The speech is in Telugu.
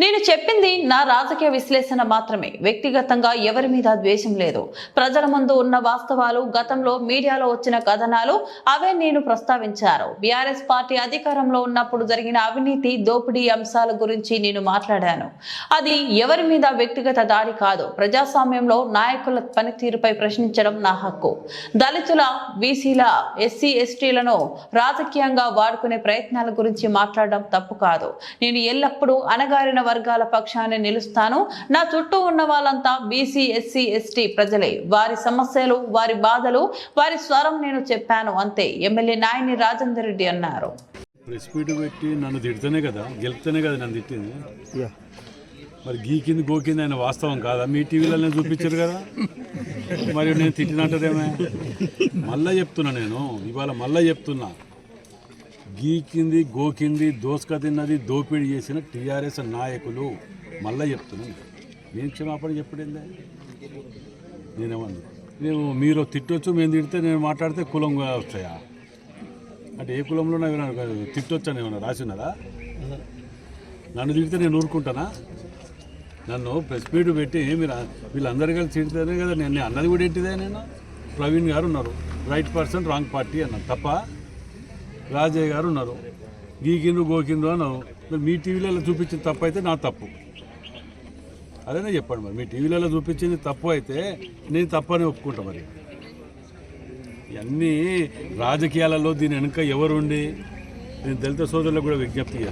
నేను చెప్పింది నా రాజకీయ విశ్లేషణ మాత్రమే. వ్యక్తిగతంగా ఎవరి మీద ద్వేషం లేదు. ప్రజల ముందు ఉన్న వాస్తవాలు గతంలో మీడియాలో వచ్చిన కథనాలు అవే నేను ప్రస్తావించారు. బీఆర్ఎస్ పార్టీ అధికారంలో ఉన్నప్పుడు జరిగిన అవినీతి దోపిడీ అంశాల గురించి నేను మాట్లాడాను. అది ఎవరి మీద వ్యక్తిగత దాడి కాదు. ప్రజాస్వామ్యంలో నాయకుల పనితీరుపై ప్రశ్నించడం నా హక్కు. దళితుల బీసీల ఎస్సీ ఎస్టీలను రాజకీయంగా వాడుకునే ప్రయత్నాల గురించి మాట్లాడడం తప్పు కాదు. నేను ఎల్లప్పుడూ అణగారిన వర్గాల పక్షాన్ని నిలుస్తాను. నా చుట్టూ ఉన్న వాళ్ళంతా బీసీ ఎస్సీ ఎస్టీ ప్రజలే. వారి సమస్యలు వారి బాధలు వారి స్వరం నేను చెప్పాను అంతే. ఎమ్మెల్యే నాయని రాజేందర్ రెడ్డి అన్నారు. ప్రెస్ మీట్ పెట్టి నన్ను తిడితేనే కదా గెలిపితేనే కదా నన్ను తిట్టింది? మరి గీకింది గోకింది ఆయన వాస్తవం కాదా? మీ టీవీలో చూపించారు కదా. మరి నేను తిట్టినట్టదేమే మళ్ళా చెప్తున్నా నేను ఇవాళ మళ్ళా చెప్తున్నా. గీకింది గోకింది దోసుక తిన్నది దోపిడీ చేసిన టీఆర్ఎస్ నాయకులు. మళ్ళా చెప్తున్నాను. నేను క్షమాపణ చెప్పడిందే? నేనేమన్నా? నేను మీరు తిట్టొచ్చు మేము తిడితే నేను మాట్లాడితే కులం వస్తాయా? అంటే ఏ కులంలో నాకు అని ఏమన్నా రాసి నన్ను తిడితే నేను ఊరుకుంటానా? నన్ను ప్రెస్ మీట్ పెట్టి మీరు వీళ్ళందరూ కలిసి తిడితేనే కదా నేను అన్నది కూడా ఏంటిదే నేను? ప్రవీణ్ గారు ఉన్నారు. రైట్ పర్సన్ రాంగ్ పార్టీ అన్నాను తప్ప రాజయ్య గారు ఉన్నారు. గీకిండ్రు గోకిండ్రు అన్నారు మరి మీ టీవీలలో చూపించిన తప్పు అయితే నా తప్పు. అదేనే చెప్పండి మరి. మీ టీవీలలో చూపించింది తప్పు అయితే నేను తప్పని ఒప్పుకుంటా మరి. ఇవన్నీ రాజకీయాలలో దీని వెనుక ఎవరుండి? నేను దళిత సోదరులకు కూడా విజ్ఞప్తి చేస్తాను